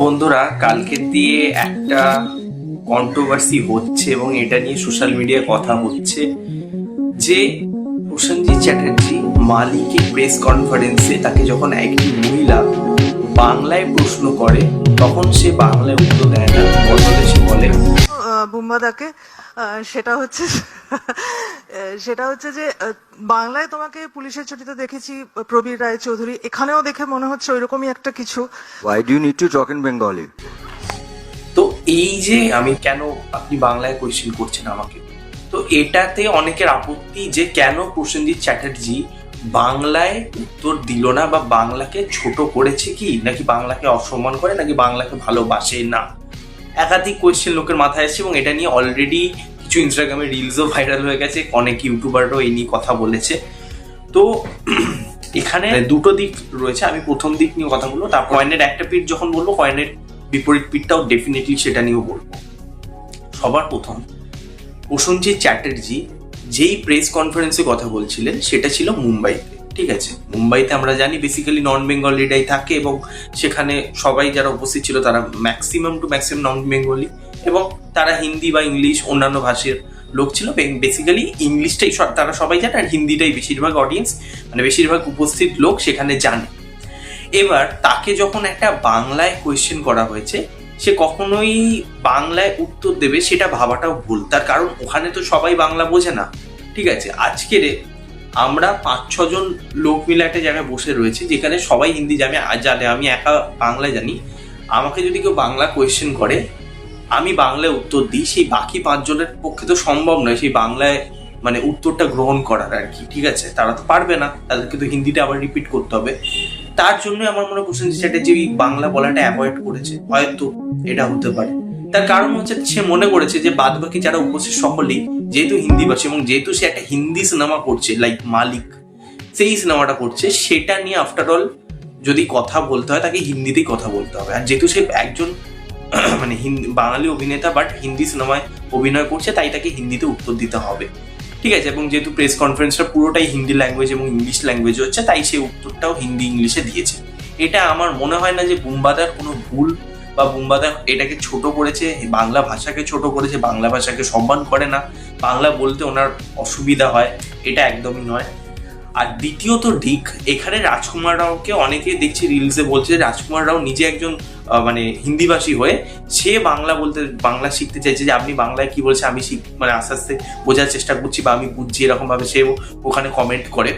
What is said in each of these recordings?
বন্ধুরা, কালকে দিয়ে একটা কন্ট্রোভার্সি হচ্ছে এবং এটা নিয়ে সোশ্যাল মিডিয়ায় কথা হচ্ছে যে প্রসেনজিৎ চ্যাটার্জি মালিকে প্রেস কনফারেন্সে তাকে যখন একটি মহিলা বাংলায় প্রশ্ন করে, তখন সে বাংলায় উত্তর দেয় না। বলে বুম্বাদাকে সেটা হচ্ছে সেটা হচ্ছে যে বাংলায় তোমাকে পুলিশের ছুটিতে দেখেছি প্রবীর রায় চৌধুরী এখানেও দেখে মনে হচ্ছে ওইরকমই একটা কিছু। Why do you need to talk in Bengali? তো এই যে আমি কেন আপনি বাংলায় কোয়েশ্চেন করছেন আমাকে? তো এটাতে অনেকের আপত্তি যে কেন প্রসেনজিৎ চ্যাটার্জি বাংলায় উত্তর দিল না বা বাংলাকে ছোট করেছে কি? নাকি বাংলাকে অসম্মান করে নাকি বাংলাকে ভালোবাসে না? একাধিক কোয়েশ্চেন লোকের মাথায় আসছে এবং এটা নিয়ে অলরেডি কিছু ইনস্টাগ্রামে রিলসও ভাইরাল হয়ে গেছে, অনেক ইউটিউবারও এই নিয়ে কথা বলেছে। তো এখানে দুটো দিক রয়েছে, আমি প্রথম দিক নিয়ে কথা বলব, তারপর কয়েনের একটা পিঠ যখন বলব কয়েনের বিপরীত পিঠটাও ডেফিনেটলি সেটা নিয়েও বলব। সবার প্রথম প্রসেনজিৎ চ্যাটার্জি যেই প্রেস কনফারেন্সে কথা বলছিলেন, সেটা ছিল মুম্বাইতে, ঠিক আছে? মুম্বাইতে আমরা জানি বেসিক্যালি নন বেঙ্গলিরাই থাকে এবং সেখানে সবাই যারা উপস্থিত ছিল, তারা maximum to maximum non Bengali এবং তারা হিন্দি বা ইংলিশ অন্যান্য ভাষার লোক ছিল। বেসিক্যালি ইংলিশটাই সব- তারা সবাই জানে আর হিন্দিটাই বেশিরভাগ অডিয়েন্স মানে বেশিরভাগ উপস্থিত লোক সেখানে জানে। এবার তাকে যখন একটা বাংলায় কোয়েশ্চেন করা হয়েছে, সে কখনোই বাংলায় উত্তর দেবে সেটা ভাবাটাও ভুল। তার কারণ ওখানে তো সবাই বাংলা বোঝে না। ঠিক আছে আজকে রে আমরা পাঁচ ছজন লোক মিলে একটা জায়গায় বসে রয়েছে যেখানে সবাই হিন্দি জানে জানে, আমি একা বাংলা জানি। আমাকে যদি কেউ বাংলা কোয়েশ্চেন করে আমি বাংলায় উত্তর দিই, সেই বাকি পাঁচজনের পক্ষে তো সম্ভব নয়, সেই বাংলায় মানে উত্তরটা গ্রহণ করার আর কি, ঠিক আছে? তারা তো পারবে না, তাদেরকে তো হিন্দিটা আবার রিপিট করতে হবে। তার জন্য আমার মনে প্রসেনজিৎ চ্যাটার্জি বাংলা বলাটা অ্যাভয়েড করেছে, হয়তো এটা হতে পারে। তার কারণ হচ্ছে সে মনে করেছে যে বাদ বাকি যারা উপস্থিত সকলেই, যেহেতু হিন্দি ভাষী এবং যেহেতু সে একটা হিন্দি সিনেমা করছে লাইক মালিক, সেই সিনেমাটা করছে, সেটা নিয়ে আফটার অল যদি কথা বলতে হয়, তাকে হিন্দিতেই কথা বলতে হবে। আর যেহেতু সে একজন মানে হিন্দি বাঙালি অভিনেতা বাট হিন্দি সিনেমায় অভিনয় করছে, তাই তাকে হিন্দিতে উত্তর দিতে হবে। ঠিক আছে? এবং যেহেতু প্রেস কনফারেন্সটা পুরোটাই হিন্দি ল্যাঙ্গুয়েজ এবং ইংলিশ ল্যাঙ্গুয়েজ হচ্ছে, তাই সে উত্তরটাও হিন্দি ইংলিশে দিয়েছে। এটা আমার মনে হয় না যে বুম্বাদার কোনো ভুল বা বুম্বাদা এটাকে ছোট করেছে, বাংলা ভাষাকে ছোট করেছে, বাংলা ভাষাকে সম্মান করে না। বাংলা বলতে ওনার অসুবিধা হয়, এটা একদমই নয়। আর দ্বিতীয়ত দিক, এখানে রাজকুমার রাওকে অনেকে দেখছি রিলসে বলছে রাজকুমার রাও নিজে একজন মানে হিন্দিভাষী হয়ে সে বাংলা বলতে, বাংলা শিখতে চাইছে যে আপনি বাংলায় কি বলছে, আমি শিখ মানে আস্তে আস্তে বোঝার চেষ্টা করছি বা আমি বুঝছি এরকমভাবে সে ওখানে কমেন্ট করে।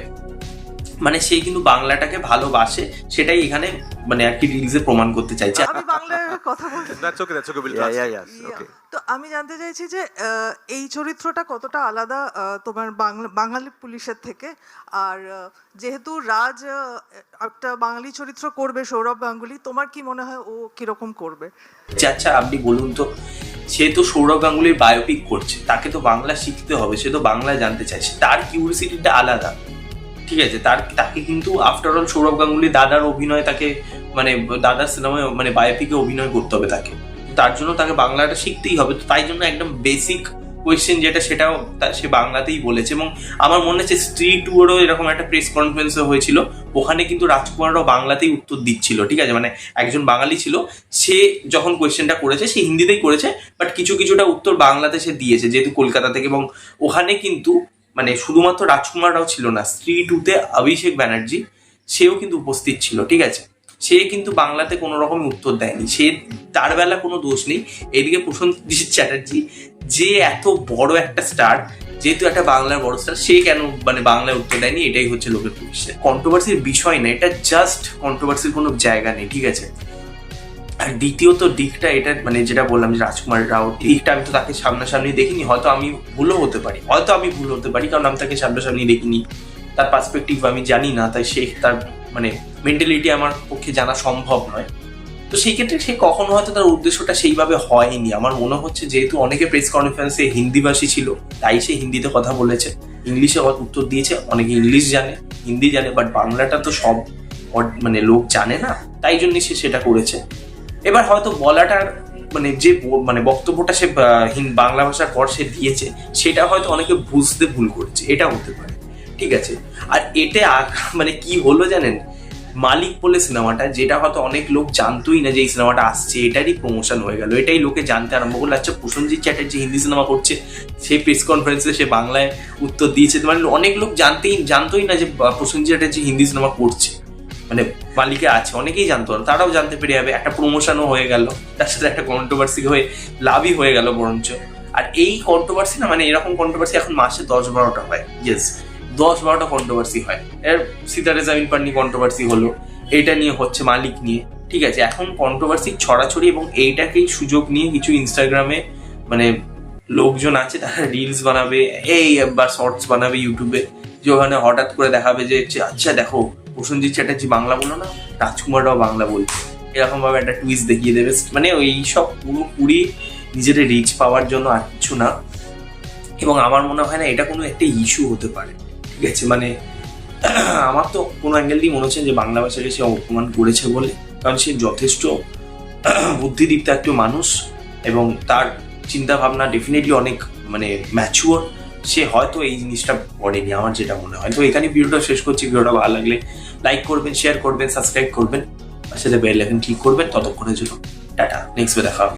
মানে সে কিন্তু বাংলাটাকে ভালোবাসে সেটাই এখানে মানে আর কি রিলসে প্রমাণ করতে চাইছে। আমি বাংলায় কথা বলছি. তো আমি জানতে চাইছি যে আহ, এই চরিত্রটা কতটা আলাদা আহ, তোমার বাঙালি পুলিশের থেকে? আর আহ, যেহেতু রাজ আহ, একটা বাঙালি চরিত্র করবে সৌরভ গাঙ্গুলি তোমার কি মনে হয় ও কীরকম করবে? আচ্ছা আচ্ছা আপনি বলুন তো সে তো সৌরভ গাঙ্গুলির বায়োপিক করছে তাকে তো বাংলা শিখতে হবে সে তো বাংলা জানতে চাইছে তার কিউরিসিটিটা আলাদা। ঠিক আছে, তার, তাকে কিন্তু আফটার অল সৌরভ গাঙ্গুলি দাদার অভিনয় তাকে মানে দাদার সিনেমায় মানে বায়োপিকে অভিনয় করতে হবে তাকে। তার জন্য তাকে বাংলাটা শিখতেই হবে, তো তাই জন্য একদম বেসিক কোয়েশ্চেন যেটা সেটাও সে বাংলাতেই বলেছে এবং আমার মনে হচ্ছে স্ত্রী টুয়েরও এরকম একটা প্রেস কনফারেন্স হয়েছিল, ওখানে কিন্তু রাজকুমাররাও বাংলাতেই উত্তর দিচ্ছিল, ঠিক আছে? মানে একজন বাঙালি ছিল, সে যখন কোয়েশ্চেনটা করেছে, সে হিন্দিতেই করেছে বাট কিছু, কিছুটা উত্তর বাংলাতে সে দিয়েছে, যেহেতু কলকাতা থেকে এবং ওখানে কিন্তু মানে শুধুমাত্র রাজকুমার রাও ছিল না, স্ত্রী টুতে অভিষেক ব্যানার্জি, সেও কিন্তু উপস্থিত ছিল, ঠিক আছে? সে কিন্তু বাংলাতে কোনো রকম উত্তর দেয়নি। সে, তার বেলা কোনো দোষ নেই। এদিকে প্রসেনজিৎ চ্যাটার্জি, যে এত বড় একটা স্টার, যেহেতু একটা বাংলার বড় স্টার, সে কেন মানে বাংলায় উত্তর দেয়নি? এটাই হচ্ছে লোকের পুলিশে কন্ট্রোভার্সির বিষয় না, এটা জাস্ট কন্ট্রোভার্সির কোনো জায়গা নেই, ঠিক আছে? আর দ্বিতীয়ত দিকটা এটা মানে যেটা বললাম যে রাজকুমার রাও, দিকটা আমি তো তাকে সামনাসামনি দেখিনি, হয়তো আমি ভুলও হতে পারি। হয়তো আমি ভুল হতে পারি, কারণ আমি তাকে সামনাসামনি দেখিনি। তার পার্সপেক্টিভ আমি জানি না, তাই সে তার মানে মেন্টালিটি আমার পক্ষে জানা সম্ভব নয়। তো সেই ক্ষেত্রে সে কখনো হয়তো তার উদ্দেশ্যটা সেইভাবে হয়নি। আমার মনে হচ্ছে যেহেতু অনেকে প্রেস কনফারেন্সে হিন্দিভাষী ছিল, তাই সে হিন্দিতে কথা বলেছে। ইংলিশে উত্তর দিয়েছে, অনেকে ইংলিশ জানে, হিন্দি জানে বাট বাংলাটা তো সব মানে লোক জানে না। তাই জন্য সে সেটা করেছে। এবার হয়তো বলাটার মানে যে মানে বক্তব্যটা সে বাংলা ভাষার পর সে দিয়েছে, সেটা হয়তো অনেকে বুঝতে ভুল করেছে এটা হতে পারে। ঠিক আছে? আর এটা মানে কি হলো জানেন? মালিক বলে সিনেমাটা, যেটা হয়তো অনেক লোক জানতোই না যে এই সিনেমাটা আসছে, এটারই প্রমোশন হয়ে গেল, এটাই লোকে জানতে আরম্ভ করল। আচ্ছা প্রসেনজিৎ চ্যাটার্জি হিন্দি সিনেমা করছে সেই প্রেস কনফারেন্সে সে বাংলায় উত্তর দিয়েছে। মানে অনেক লোক জানতেই জানতোই না যে প্রসেনজিৎ চ্যাটার্জি হিন্দি সিনেমা করছে। মানে মালিকে আছে অনেকেই জানতো না তারাও জানতে পেরে যাবে একটা প্রমোশনও হয়ে গেল তার সাথে একটা কন্ট্রোভার্সি হয়ে লাভই হয়ে গেল বরঞ্চ। আর এই কন্ট্রোভার্সি না মানে এরকম কন্ট্রোভার্সি এখন মাসে দশ বারোটা হয় ইয়েস দশ বারোটা কন্ট্রোভার্সি হয়। এর সিতারে জামিন পার নিয়ে কন্ট্রোভার্সি হলো এটা নিয়ে হচ্ছে মালিক নিয়ে ঠিক আছে? এখন কন্ট্রোভার্সি ছড়াছড়ি এবং এইটাকেই সুযোগ নিয়ে কিছু ইনস্টাগ্রামে মানে লোকজন আছে তারা রিলস বানাবে এই বা শর্টস বানাবে ইউটিউবে যে ওখানে হঠাৎ করে দেখাবে যে, আচ্ছা দেখো প্রসেনজিৎ চ্যাটার্জি বাংলা বলো না, রাজকুমাররাও বাংলা বলছে। এরকম ভাবে একটা টুইস্ট দেখিয়ে দেবে। মানে ওই সব পুরোপুরি নিজের রিচ পাওয়ার জন্য আর কিছু না। এবং আমার মনে হয় না এটা কোনো একটা ইস্যু হতে পারে। ঠিক আছে? মানে আমার তো কোনো অ্যাঙ্গেল দিয়ে মনে হচ্ছে যে বাংলা ভাষাকে সে অপমান করেছে বলে। কারণ সে যথেষ্ট বুদ্ধিদীপ্ত একটা মানুষ এবং তার চিন্তা ভাবনা ডেফিনেটলি অনেক মানে ম্যাচুয়ার সে হয়তো এই জিনিসটা পড়েনি, আমার যেটা মনে হয়। তো এখানে ভিডিওটা শেষ করছি। ভিডিওটা ভালো লাগলে লাইক করবেন শেয়ার করবেন সাবস্ক্রাইব করবেন। সাথে বেল আইকন ক্লিক করবেন, ততক্ষণের জন্য টাটা নেক্সট দেখা হবে।